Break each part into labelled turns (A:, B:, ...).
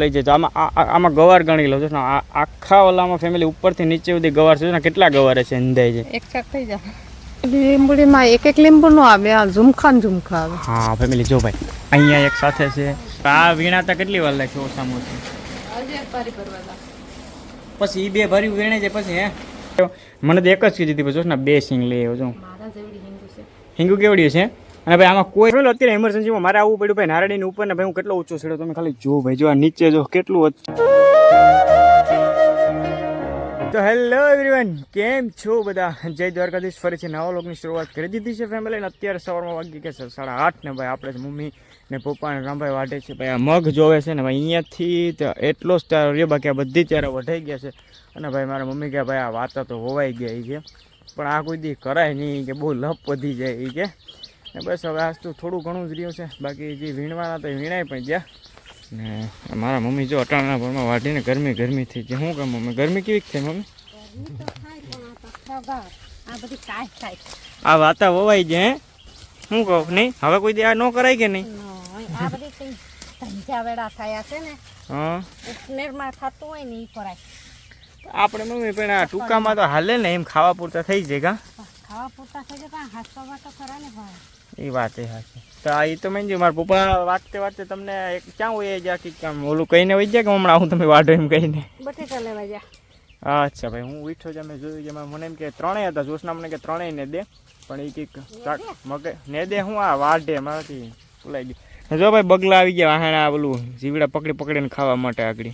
A: લઈ તો આમાં આમાં ગવાર ગણી લો. છો આખા ઓલામાં ફેમિલી ઉપરથી નીચે સુધી ગવાર છે. ને કેટલા ગવાર છે અંદાજે
B: એક શાક થઈ જાય લીંબડીમાં એક એક લીંબુ નો આવે આ ઝુમખા ઝુમખા આવે.
A: હા ફેમિલી જો ભાઈ. અહીંયા એક સાથે છે. આ વીણાતા કેટલી વાર લાગશે ઓછામાં ઓછી? પછી એ બે ભર્યું વીણે છે પછી હે? મને તો એક જ કીધી હતી પછી ને બે સિંગ લઈ આવ્યો છું
B: હિંગુ કેવડ્યું
A: હિંગુ કેવડી છે? અને ભાઈ, આમાં કોઈ અત્યારે એમરજન્સીમાં મારે આવવું પડ્યું ભાઈ, નારળીની ઉપર ને ભાઈ, હું કેટલો ઊંચો છેડો, તમે ખાલી જો ભાઈ, જો આ નીચે જો કેટલું તો હેલો એવરીવન કેમ છો બધા? જય દ્વારકાધીશ, ફરીથી નવા લોકની શરૂઆત કરી દીધી છે ફેમિલી અને અત્યારે સવારમાં વાગી કે છે, સાડા આઠ ને ભાઈ, આપણે મમ્મી ને પપ્પા ને રામભાઈ વાટે છે, ભાઈ, આ મગ જોવે છે ને ભાઈ, અહીંયાથી તો એટલો જ ત્યારે રહ્યો, બાકી આ બધી ત્યારે વઢાઈ ગયા છે, અને ભાઈ, મારા મમ્મી કે ભાઈ, આ વાતા તો હોવાઈ ગયા છે પણ આ કોઈ દી કરાય નહીં કે, બહુ લપ વધી જાય એ કે. ને બસ હવે આજ તો થોડું ઘણું જ રહ્યું છે. બાકી જે વીણવાના તો વીણાય પણ ગયા. ને મારા મમ્મી જો અટાણાના ભરમાં વાઢીને ગરમી ગરમી થઈ છે શું કામ મમ્મી ગરમી કેવી થઈ મમ્મી?
B: આ
A: વાતા વવાઈ જાય હે? શું કહું નહીં? હવે કોઈ દી આ ન કરાય કે નહીં? આપણે મમ્મી પણ આ ટૂંકામાં તો હાલે ને એમ ખાવા પૂરતા થઈ જાય કા?
B: ખાવા પૂરતા થઈ જાય પણ હાસવા તો ખરા ને ભાઈ.
A: એ વાત એ હાચી. તો આ ઈ તો મેં મારા પપ્પા વાંચતે વાંચતે તમને એક ક્યાં હોય જ્યાં કે કામ ઓલું કહીને વહી જાય કે હમણાં હું તમે વાઢો એમ કહીને?
B: બટેટા લેવા જા
A: અચ્છા ભાઈ હું ઉઠ્યો છે મેં જોયું છે મને એમ કે ત્રણેય હતા જોશના મને કે ત્રણેય ને દે. પણ એ કંઈક મગે ને દે હું આ વાઢે મારાથી ભૂલાઈ ગયું. જો ભાઈ બગલા આવી ગયા વાહણા ઓલું જીવડા પકડી પકડીને ખાવા માટે આગળ.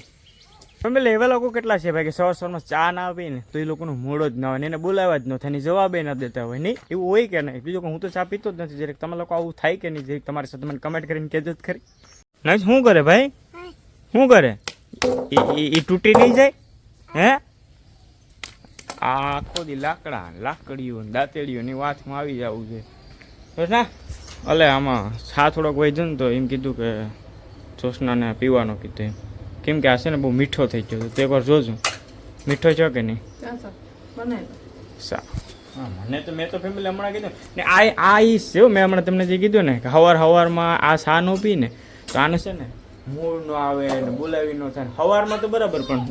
A: ફેમિલી એવા લોકો કેટલા છે ભાઈ કે સવાર સવારમાં ચા ના આપે ને તો એ લોકોનું મોડો જ ના હોય ને એને બોલાવ્યા જ ન થાય ને જવાબે ન દેતા હોય નહીં એવું હોય કે નહીં? બીજું હું તો ચા પીતો જ નથી. જરીક તમે લોકો આવું થાય કે નહીં જરીક તમારી સાથે મને કમેન્ટ કરીને કહેજો જ ખરી. નહીં શું કરે ભાઈ? શું કરે? એ તૂટી નહીં જાય? હે? આખો દી લાકડા, લાકડીઓ ને દાંતેડીઓ ની વાતમાં આવી જવું છે. ના? અલે, આમાં છા થોડોક વહી ને તો એમ કીધું કે જોશનાને પીવાનો કીધું એમ. કેમ કે આ છે ને બહુ મીઠો થઈ ગયો તો એકવાર જોજો. મીઠો છે કે નહીં? સા હા મને તો મેં તો ફેમિલી હમણાં કીધું. ને આ આ ઈ છે મેં હમણાં તમને જે કીધું ને કે હવાર હવારમાં આ સા નો પી ને તો આને છે ને મૂળ નો આવે ને બોલાવી નો થાય. હવારમાં તો બરાબર પણ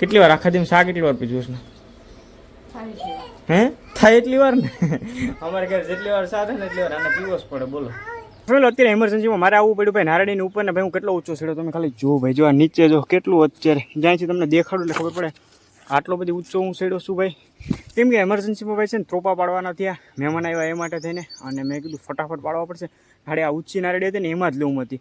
A: કેટલી વાર આખા દિવસ શા કેટલી વાર પી જોશ ને હે? થાય એટલી વાર ને? અમારે ઘરે જેટલી વાર સાથે ને એટલી વાર આને પીવો જ પડે બોલો. પેલો અત્યારે એમરજન્સીમાં મારે આવવું પડ્યું. ભાઈ, નારળીની ઉપર ને ભાઈ, હું કેટલો ઊંચો છેડો તમે ખાલી જો ભાઈ. જો આ નીચે જો કેટલું અત્યારે, જ્યાંથી તમને દેખાડું એટલે ખબર પડે આટલો બધી ઊંચો હું છેડો છું ભાઈ. કેમ કે એમરજન્સીમાં ભાઈ છે ને ત્રોપા પાડવાના થયા, મહેમાન આવ્યા એ માટે થઈને. અને મેં કીધું ફટાફટ પાડવા પડશે. હાડે આ ઊંચી નારળી હતી ને એમાં જ લઉં હતી.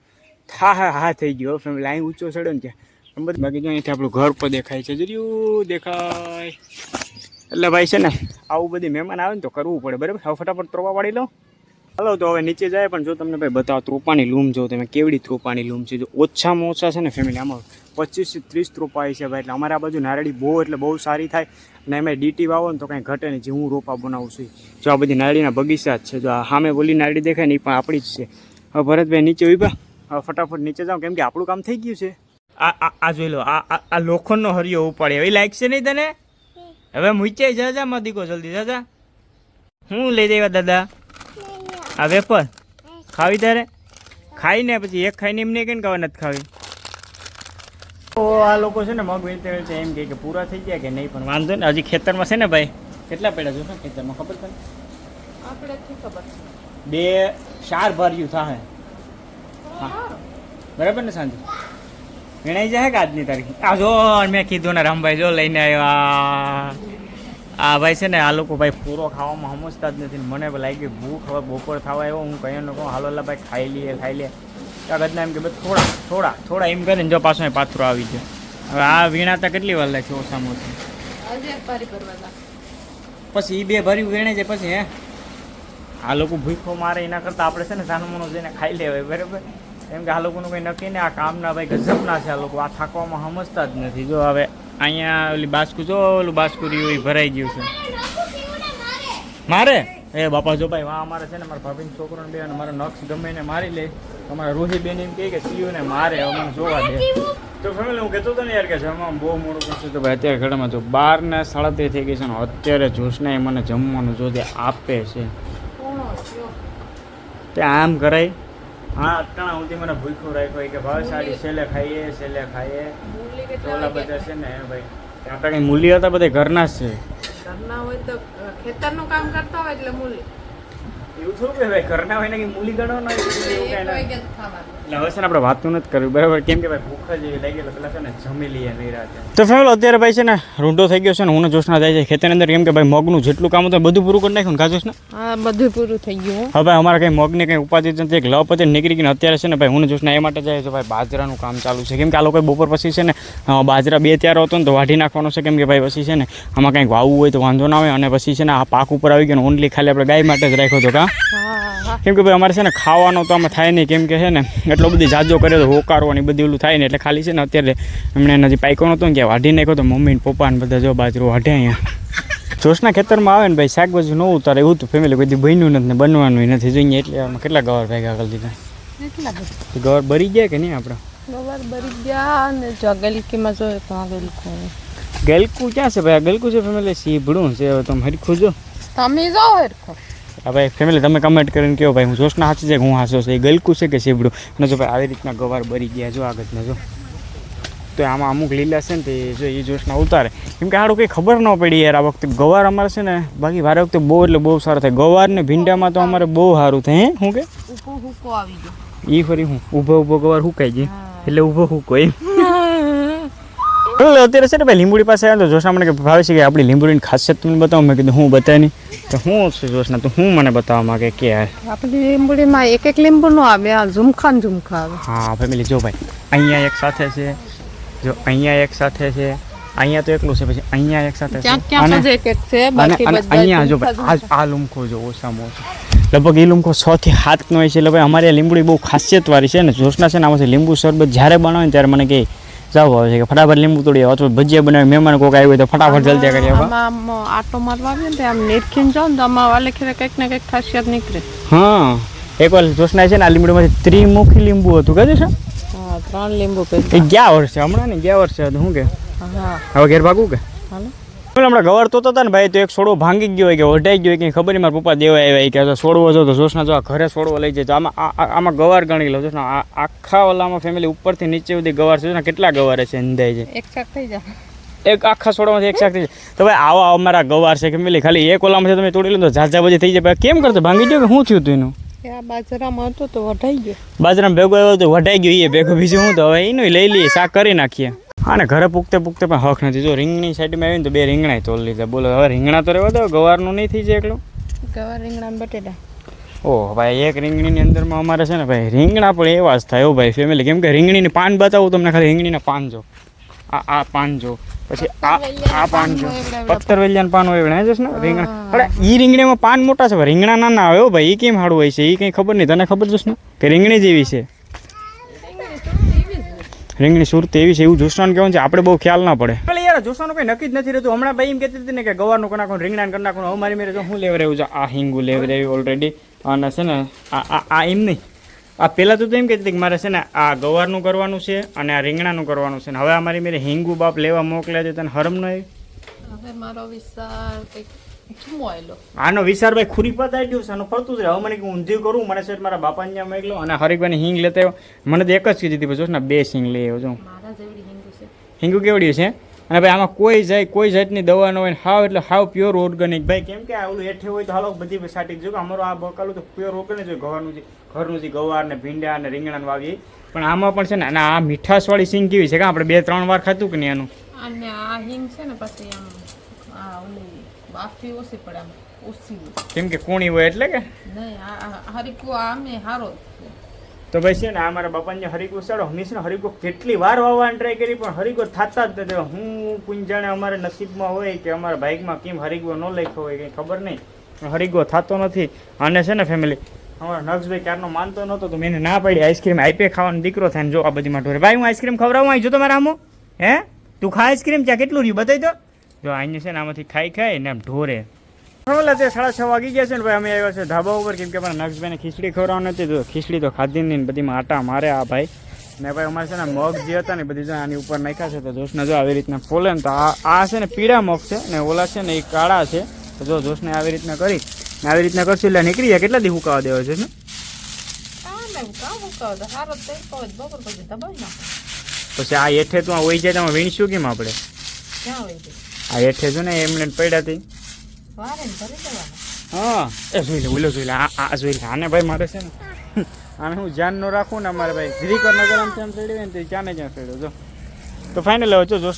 A: હા હા હા, થઈ ગયો. ફેમિલી અહીં ઊંચો છેડો ને ત્યાં બધું. બાકી જો અહીંથી આપણું ઘર પર દેખાય છે. જર્યું, દેખાય. એટલે ભાઈ છે ને, આવું બધી મહેમાન આવે ને તો કરવું પડે, બરાબર? હવે ફટાફટ ત્રોપા પાડી લો હાલો તો હવે નીચે જાય પણ જો તમને ભાઈ બતાવો ત્રોપાની લૂમ જો તમે કેવડી ત્રોપાની લૂમ છે? જો ઓછામાં ઓછા છે ને ફેમિલી આમાં પચીસથી ત્રીસ ત્રોપાઈ છે ભાઈ એટલે અમારા બાજુ નારળી બહુ એટલે બહુ સારી થાય. અને એમાં ડીટી વાવો ને તો કાંઈ ઘટે નહીં જે હું રોપા બનાવું છું જો આ બધી નારળીના બગીચા જ છે જો આ સામે બોલી નારળી દેખાય ને એ પણ આપણી જ છે. હવે ભરતભાઈ નીચે ઊભા. હવે ફટાફટ નીચે જાઓ કેમ કે આપણું કામ થઈ ગયું છે. આ આ જોઈ લો આ આ લોખંડનો હરિયો ઉપાડે એ લાગશે નહીં તને? હવે મૂચે જા જા મદીકો જલ્દી જા જા. હું લઈ દેવા દાદા? આ વેફર. ખાવી તારે? ખાઈને પછી એક ખાઈને એમને કેમ ખાવા નથી ખાવી. તો આ લોકો છે ને મગ વેચતે વેચતે એમ કહે કે પૂરા થઈ ગયા કે નહીં પણ વાંધો ને હજી ખેતરમાં છે ને ભાઈ? કેટલા પેડા જોશો ખેતરમાં ખબર તને?
B: આપણે ખબર
A: બે ચાર ભર્યું થાય હા. બરાબર ને સાંજે? ગણાઈ જાય કે આજની તારીખ? આ જો મેં કીધું ને રામભાઈ જો લઈને આવ્યા. આ ભાઈ છે ને આ લોકો ભાઈ પૂરો ખાવામાં સમજતા જ નથી મને લાગી ભૂખ હવે બપોર થવા આવ્યો હું કહ્યું કહું હાલો લા ભાઈ ખાઈ લઈએ ખાઈ લઈએ. ગદના એમ કે ભાઈ થોડા થોડા થોડા એમ કરીને જો પાછો પાથરો આવી ગયો. હવે આ વીણાતા કેટલી વાર લાગશે ઓછામાં ઓછી? પછી એ બે ભર્યું વીણે છે પછી હે? આ લોકો ભૂખો મારે એના કરતાં આપણે છે ને સાનમોનો જઈને ખાઈ લેવાય બરાબર? કેમ કે આ લોકોનું કંઈ નક્કી ને આ કામના ભાઈ ગજબના છે આ લોકો. આ થાકવામાં સમજતા જ નથી. જો હવે અહીંયા ઓલી બાસ્કુ જો ઓલું બાસ્કુ રહ્યું એ ભરાઈ ગયું છે. મારે એ બાપા જો ભાઈ વાહ અમારે છે ને મારા ભાભીનો છોકરોને બે અને મારા નક્ષ ગમે એને મારી લે. અમારા રૂહી બેન એમ કહે કે સીયુને મારે અમને જોવા દે. તો ફેમિલી હું કહેતો હતો ને યાર કે જમવામાં બહુ મોડું કરશું. તો ભાઈ અત્યારે ઘરમાં જો બાર ને સાડા થઈ ગઈ છે ને અત્યારે જોશને એ મને જમવાનું જો તે આપે છે. તે આમ કરાય. હા અટાણા સુધી મને ભૂખ્યું રાખ્યો. કે ભાવ સાડી છેલ્લે ખાઈએ છેલ્લે ખાઈએ. ઓલા બધા છે ને ભાઈ. આપણે કઈ મૂલ્ય હતા બધા ઘરના જ છે.
B: ઘરના હોય તો ખેતરનું કામ કરતા હોય એટલે મૂલી.
A: થોડું કે ભાઈ? ઘરના હોય ને કે મૂલી ગણવાનો હોય એવું કાંઈ
B: એક
A: ના.
B: વાગે જ ખાવાનું
A: એટલે હવે છે ને આપણે વાતું નથી કરવી. બરાબર? કેમ કે ભાઈ ભૂખ જ એવી લાગી એટલે છે ને જમી લઈએ નિરાતે. તો ફેમિલી અત્યારે ભાઈ છે ને રૂંડો થઈ ગયો છે ને હું ને જોશના જાય છે ખેતરની અંદર. કેમ કે ભાઈ મગનું જેટલું કામ હતું બધું પૂરું કરી નાખ્યું ને કાજોશ ને
B: હા બધું પૂરું થઈ ગયું.
A: હવે ભાઈ અમારે કંઈ મગની કંઈ ઉપાધિ નથી એક લપ હતી નીકળી ગઈ અત્યારે છે ને ભાઈ હું ને જોશના એ માટે જાય છે ભાઈ બાજરાનું કામ ચાલુ છે. કેમ કે આ લોકો બપોર પછી છે ને બાજરા બે ત્યાર હતો ને તો વાઢી નાખવાનો છે. કેમ કે ભાઈ પછી છે ને આમાં કંઈક વાવવું હોય તો વાંધો ના આવે. અને પછી છે ને આ પાક ઉપર આવી ગયો ને ઓનલી ખાલી આપણે ગાય માટે જ રાખ્યો હતો કાં? કેમ કે ભાઈ અમારે છે ને ખાવાનો તો આમાં થાય નહીં. કેમ કે છે ને એટલો બધી જાજો કરે તો હોકારો ને એ બધું ઓલું થાય ને એટલે ખાલી છે ને અત્યારે એમણે હજી પાયકો નહોતો ને કે વાઢી નાખ્યો તો મમ્મી ને પપ્પા ને બધા જો બાજરો વાઢે અહીંયા. જોશના ખેતરમાં આવે ને ભાઈ શાકભાજી ન ઉતારે એવું તો ફેમિલી દી બન્યું નથી ને બનવાનું નથી. જોઈએ એટલે આમાં કેટલા ગવાર ભેગા કરી દીધા. ગવર બરી ભરી ગયા કે નહીં આપણા
B: ગવાર ભરી ગયા ને જો ગલકીમાં જોઈએ તો આ ગલકુ
A: ગલકું ક્યાં છે ભાઈ? આ ગલકુ છે ફેમિલી સીભડું છે. હવે તમે હરખું જો.
B: તમે જાઓ હેરખો.
A: હા ભાઈ ફેમિલી તમે કમેન્ટ કરીને કહો ભાઈ હું જોશના હાચી છે કે હું હાસો છે? એ ગલકું છે કે સીભડું અને જો ભાઈ આવી રીતના ગવાર બરી ગયા જો આગળના જો. તો આમાં અમુક લીલા છે ને તે જો એ જોશના ઉતારે. કેમ કે આડું કંઈ ખબર ન પડી યાર આ વખતે ગવાર અમારે છે ને બાકી વારે વખતે બહુ એટલે બહુ સારું થાય. ગવાર ને ભીંડામાં તો અમારે બહુ સારું થાય હે? શું કે? એ ફરી હું ઊભો ઊભો ગવાર હુકાઈ જાય એટલે ઊભો હુકો એમ. એટલે અત્યારે છે ને ભાઈ લીંબુડી પાસે આવ્યો તો જોશના મને કે ભાવે છે કે આપણી લીંબુડીની ખાસિયત તમને બતાવું? મેં કીધું હું બતાવી તો હું છું જોશના તો હું મને બતાવવા માંગે કે
B: આપણી લીંબુડીમાં એક એક લીંબુ નો આવે આ ઝુમખા ઝુમખા આવે.
A: હા ફેમિલી જો ભાઈ અહીંયા એક સાથે છે જો અહીંયા એક સાથે છે અહીંયા તો એકલું છે પછી અહીંયા એક સાથે છે અહીંયા જો ભાઈ આ લુમખો જો ઓછામાં ઓછો. લગભગ એ લીંબુ છ થી સાતનો હોય છે એટલે ભાઈ અમારે લીંબુડી બહુ ખાસિયતવાળી છે ને જોશના છે ને આમાંથી લીંબુ શરબત જ્યારે બનાવે ત્યારે મને કહે જાવ આવે છે કે ફટાફટ લીંબુ તોડી આવો. અથવા ભજીયા બનાવી મહેમાન કોઈક આવ્યું તો ફટાફટ જલ્દી કરી આવો.
B: આમ આટો મારવા આવે ને આમ નીરખીને જાઓ ને તો આમાં વાલે ખેરે કંઈક ને કંઈક ખાસિયત નીકળે.
A: હા. એકવાર જોશના છે ને આ લીંબુમાંથી ત્રિમુખી લીંબુ હતું. કહે છે?
B: હા ત્રણ લીંબુ
A: એ ગયા વર્ષે હમણાં ને ગયા વર્ષે હતું. શું કે?
B: હા.
A: હવે ઘેર ભાગવું કે?
B: હાલો.
A: હમણાં ગવાર તો હતા ને ભાઈ તો એક છોડવો ભાંગી ગયો હોય કે વઢાઈ ગયો હોય કે ખબર નહીં મારા પપ્પા દેવા આવ્યા કે તો છોડવો જો તો જોશના જો આ ઘરે છોડવો લઈ જાય. તો આમાં આમાં ગવાર ગણી લો જોશના આ આખા ઓલામાં ફેમિલી ઉપરથી નીચે સુધી ગવાર છે જોશના કેટલા ગવાર છે અંદાજે છે.
B: એક શાક થઈ જાય.
A: એક આખા છોડવામાંથી એક શાક થઈ જાય. તો ભાઈ આવા અમારા ગવાર છે ફેમિલી ખાલી એક ઓલામાં તમે તોડી લો તો ઝાઝા બધી થઈ જાય. કેમ કરતો? ભાંગી ગયો કે શું થયું હતું એનું?
B: બાજરામાં હતો તો વઢાઈ ગયો.
A: બાજરામાં ભેગો આવ્યો તો વઢાઈ ગયો એ ભેગો. બીજું શું તો? હવે એનું લઈ લઈએ શાક કરી નાખીએ. હા ઘરે પૂગતે પૂગતે પણ હક નથી. જો રીંગણી સાઈડમાં આવીને તો બે રીંગણા તોલ લીધા. બોલો હવે રીંગણા તો રહેવા દો ગવારનું નહીં થઈ જાય એકલું.
B: ગવાર રીંગણા બટેટા.
A: ઓહ ભાઈ એક રીંગણીની અંદરમાં અમારે છે ને ભાઈ રીંગણા પણ એવા જ થાય ભાઈ ફેમિલી કેમ કે રીંગણીની પાન બતાવું તમને ખાલી રીંગણીના પાન જો. આ આ પાન જો. પછી આ આ પાન જો. પથ્થર વેલિયાન પાન હોય એવડે. જશે ને રીંગણા. અરે ઈ રીંગણીમાં પાન મોટા છે રીંગણા ના આવે હો ભાઈ. એ કેમ હાડું હોય છે? એ કંઈ ખબર નહીં. તને ખબર જશે ને કે રીંગણી જેવી છે. રીંગણી સુરત એવી છે એવું જોશવાનું કહેવાનું છે આપણે બહુ ખ્યાલ ના પડે. એટલે યાર જોશવાનું કંઈ નક્કી જ નથી રહેતું. હમણાં ભાઈ એમ કહેતી હતી ને કે ગવારનું કરી નાખવાનું રીંગણા કરી નાખવાનું મારી મેરે જો હું લેવા રહ્યું છે? આ હિંગુ લેવ રહ્યું ઓલરેડી અને છે ને આ આ આ એમ નહીં. આ પહેલાં તો એમ કહેતી હતી કે મારે છે ને આ ગવારનું કરવાનું છે અને આ રીંગણાનું કરવાનું છે. ને હવે અમારી મેરે હિંગુ બાપ લેવા મોકલ્યા છે તને હરમ નહીં
B: હવે મારો વિસ્તાર
A: આનો વિચાર ભાઈ ખુરી પતાવી છે આનું ફરતું જ રહે. હવે મને કે ઊંધિયું કરું મને છે મારા બાપાને ત્યાં મોકલો અને હરિકભાઈ હિંગ લેતા આવ્યો. મને તો એક જ કીધી હતી જોશ ને બે સિંગ લઈ આવ્યો છું
B: હિંગુ છે.
A: કેવડી છે? અને ભાઈ આમાં કોઈ જાય કોઈ જાતની દવા ન હોય હાવ એટલે હાવ પ્યોર ઓર્ગેનિક ભાઈ કેમ કે આ ઓલું હેઠે હોય તો હાલો બધી સાટી જો અમારું આ બકાલું તો પ્યોર ઓર્ગેનિક હોય ઘરનું જે ઘરનું જે ગવાર ને ભીંડા ને રીંગણા વાવીએ પણ આમાં પણ છે ને અને આ મીઠાશવાળી સિંગ કેવી છે? કે આપણે બે ત્રણ વાર ખાતું કે નહીં આનું?
B: અને આ હિંગ છે ને પછી આમ આ ઓલી બાફી ઓછી પડે આમ ઓછી.
A: કેમ કે કુણી હોય એટલે કે?
B: નહીં હરીકો આમે હારો
A: તો ભાઈ છે ને આ મારા બાપાને હરીકો ચાલો હંમેશા હરીકો કેટલી વાર વાવવાની ટ્રાય કરી પણ હરીકો થતા જ નથી. હું કુંજાણે જાણે અમારે નસીબમાં હોય કે અમારા બાઇકમાં કેમ હરીકો ન લખ્યો હોય કંઈ ખબર નહીં. હરિકો થતો નથી. અને છે ને ફેમિલી અમારા નક્ષભાઈ ક્યારનો માનતો નહોતો તો મેં ના પાડી આઈસ્ક્રીમ આઈપે ખાવાનો દીકરો થાય જો આ બધી માં ઢોરે ભાઈ હું આઈસ્ક્રીમ ખવડાવું? આવી જો તમારા આમો હે? તું ખા આઈસ્ક્રીમ ત્યાં કેટલું રહ્યું? બતાવી દો. જો આઈને છે ને આમાંથી ખાઈ ખાઈ ને આમ ઢોરે. હવે તે સાડા છ વાગી ગયા છે ને ભાઈ અમે આવ્યા છે ધાબા ઉપર કેમ કે મારા નક્ષભાઈને ખીચડી ખવડાવવાની હતી તો ખીચડી તો ખાધી નહીં બધી બધીમાં આટા મારે આ ભાઈ. ને ભાઈ અમારે છે ને મગ જે હતા ને બધી જો આની ઉપર નાખ્યા છે તો જોશને જો આવી રીતના ફોલે ને તો આ આ છે ને પીળા મગ છે ને ઓલા છે ને એ કાળા છે તો જો જોશને આવી રીતના કરી. ને આવી રીતના કરશું એટલે નીકળી જાય. કેટલા દી હુકાવા દેવા છે ને
B: પછી
A: આ હેઠે તો હોય જાય તો વીણશું કેમ આપણે?
B: ક્યાં હોય
A: આ હેઠે જો ને એમને પડ્યા હતી હા. એ જોઈ લે ઓલો જોઈ લે આ જોઈ લે આને ભાઈ મારે છે ને. આને હું ધ્યાન ન રાખું ને અમારે ભાઈ ગ્રીકર નગર આમ તેમ ચડ્યું ને તો ક્યાં ને ક્યાં ચડ્યો જો. તો ફાઇનલ હવે જો.